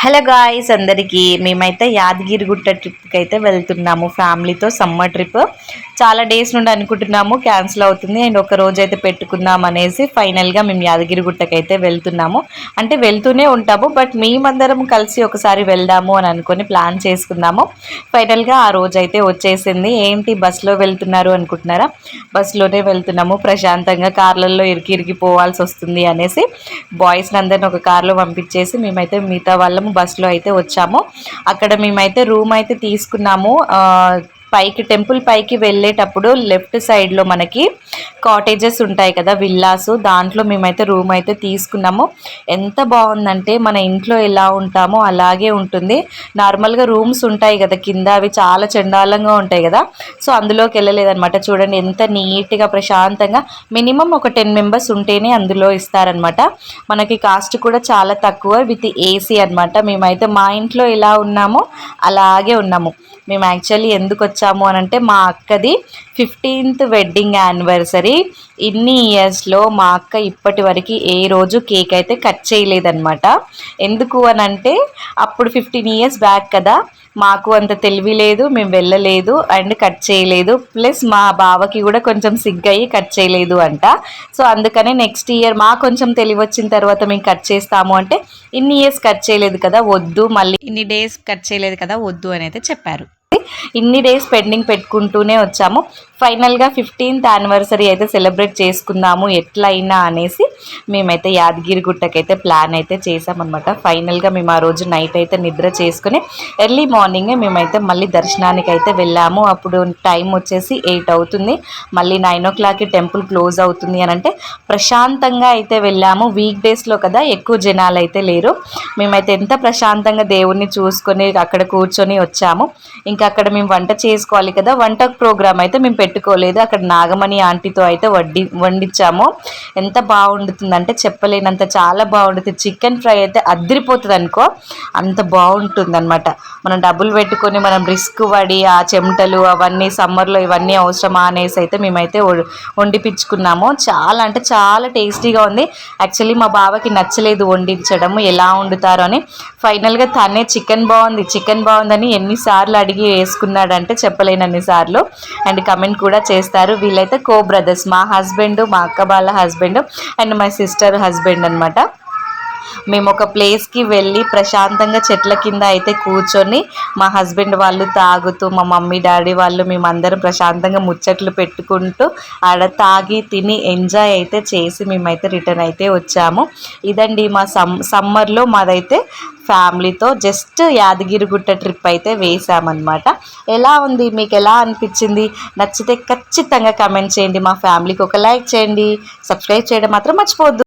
Hello guys అందరికీ మేమైతే యాదగిరిగుట్ట ట్రిప్కి అయితే వెళ్తున్నాము ఫ్యామిలీతో సమ్మర్ ట్రిప్ చాలా డేస్ నుండి అనుకుంటున్నాము క్యాన్సిల్ అవుతుంది. అండ్ ఒక రోజు అయితే పెట్టుకుందాం అనేసి ఫైనల్గా మేము యాదగిరిగుట్టకి అయితే వెళ్తున్నాము. అంటే వెళ్తూనే ఉంటాము బట్ మేమందరం కలిసి ఒకసారి వెళ్దాము అని అనుకొని ప్లాన్ చేసుకుందాము ఫైనల్గా ఆ రోజు అయితే వచ్చేసింది. ఏంటి బస్సులో వెళ్తున్నారు అనుకుంటున్నారా? బస్సులోనే వెళ్తున్నాము. ప్రశాంతంగా కార్లలో ఇరికి ఇరికి పోవాల్సి వస్తుంది అనేసి బాయ్స్ని అందరిని ఒక కార్లో పంపించేసి మేమైతే మిగతా వాళ్ళము బస్సులో అయితే వచ్చాము. అక్కడ మేమైతే రూమ్ అయితే తీసుకున్నాము. పైకి టెంపుల్ పైకి వెళ్ళేటప్పుడు లెఫ్ట్ సైడ్లో మనకి కాటేజెస్ ఉంటాయి కదా విల్లాస్. దాంట్లో మేమైతే రూమ్ అయితే తీసుకున్నాము. ఎంత బాగుందంటే మన ఇంట్లో ఎలా ఉంటామో అలాగే ఉంటుంది. నార్మల్గా రూమ్స్ ఉంటాయి కదా కింద అవి చాలా చండాలంగా ఉంటాయి కదా. సో అందులోకి వెళ్ళలేదనమాట చూడండి ఎంత నీట్గా ప్రశాంతంగా మినిమం ఒక టెన్ మెంబర్స్ ఉంటేనే అందులో ఇస్తారనమాట మనకి కాస్ట్ కూడా చాలా తక్కువ విత్ ఏసీ అనమాట మేమైతే మా ఇంట్లో ఎలా ఉన్నామో అలాగే ఉన్నాము. మేము యాక్చువల్లీ ఎందుకు వచ్చాము అని అంటే మా అక్కది ఫిఫ్టీన్త్ వెడ్డింగ్ యానివర్సరీ ఇన్ని ఇయర్స్లో మా అక్క ఇప్పటి వరకు ఏ రోజు కేక్ అయితే కట్ చేయలేదన్నమాట. ఎందుకు అని అంటే అప్పుడు ఫిఫ్టీన్ ఇయర్స్ బ్యాక్ కదా. మాకు అంత తెలివి లేదు మేము వెళ్ళలేదు అండ్ కట్ చేయలేదు. ప్లస్ మా బావకి కూడా కొంచెం సిగ్గయి కట్ చేయలేదు అంట. సో అందుకనే నెక్స్ట్ ఇయర్ మా కొంచెం తెలివి వచ్చిన తర్వాత మేము కట్ చేస్తాము అంటే ఇన్ని ఇయర్స్ కట్ చేయలేదు కదా వద్దు మళ్ళీ ఇన్ని డేస్ కట్ చేయలేదు కదా వద్దు అని అయితే చెప్పారు. ఇన్ని డేస్ పెండింగ్ పెట్టుకుంటూనే వచ్చాము. ఫైనల్గా ఫిఫ్టీన్త్ యానివర్సరీ అయితే సెలబ్రేట్ చేసుకుందాము ఎట్లయినా అనేసి మేమైతే యాదగిరి గుట్టకైతే ప్లాన్ అయితే చేసామన్నమాట ఫైనల్గా మేము ఆ రోజు నైట్ అయితే నిద్ర చేసుకుని ఎర్లీ మార్నింగే మేమైతే మళ్ళీ దర్శనానికి అయితే వెళ్ళాము. అప్పుడు టైం వచ్చేసి ఎయిట్ అవుతుంది. మళ్ళీ నైన్ ఓ క్లాక్కి టెంపుల్ క్లోజ్ అవుతుంది అని అంటే ప్రశాంతంగా అయితే వెళ్ళాము. వీక్ డేస్లో కదా ఎక్కువ జనాలు అయితే లేరు. మేమైతే ఎంత ప్రశాంతంగా దేవుణ్ణి చూసుకొని అక్కడ కూర్చొని వచ్చాము. ఇంకా అక్కడ మేము వంట చేసుకోవాలి కదా. వంట ప్రోగ్రామ్ అయితే మేము పెట్టుకోలేదు. అక్కడ నాగమణి ఆంటీతో అయితే వడ్డి వండించాము ఎంత బాగుండుతుందంటే చెప్పలేనంత చాలా బాగుంటుంది చికెన్ ఫ్రై అయితే అద్దరిపోతుంది అనుకో అంత బాగుంటుంది అనమాట మనం డబ్బులు పెట్టుకొని మనం రిస్క్ పడి ఆ చెమటలు అవన్నీ సమ్మర్లో ఇవన్నీ అవసరమా అనేసి అయితే మేమైతే వండిపించుకున్నాము చాలా అంటే చాలా టేస్టీగా ఉంది. యాక్చువల్లీ మా బావకి నచ్చలేదు వండించడం ఎలా వండుతారో అని ఫైనల్గా తనే చికెన్ బాగుంది. చికెన్ బాగుందని ఎన్నిసార్లు అడిగి వేసుకున్నాడంటే చెప్పలేనన్ని సార్లు. అండ్ కమెంట్ కూడా చేస్తారు. వీళ్ళైతే కో బ్రదర్స్ మా హస్బెండ్ మా అక్క వాళ్ళ husband and my sister husband అనమాట మేము ఒక ప్లేస్కి వెళ్ళి ప్రశాంతంగా చెట్ల కింద అయితే కూర్చొని మా హస్బెండ్ వాళ్ళు తాగుతూ మా మమ్మీ డాడీ వాళ్ళు మేమందరం ప్రశాంతంగా ముచ్చట్లు పెట్టుకుంటూ ఆడ తాగి తిని ఎంజాయ్ అయితే చేసి మేమైతే రిటర్న్ అయితే వచ్చాము. ఇదండి మా సమ్ సమ్మర్లో మాదైతే ఫ్యామిలీతో జస్ట్ యాదగిరిగుట్ట ట్రిప్ అయితే వేసామన్నమాట. ఎలా ఉంది? మీకు ఎలా అనిపించింది? నచ్చితే ఖచ్చితంగా కమెంట్ చేయండి. మా ఫ్యామిలీకి ఒక లైక్ చేయండి. సబ్స్క్రైబ్ చేయడం మాత్రం మర్చిపోవద్దు.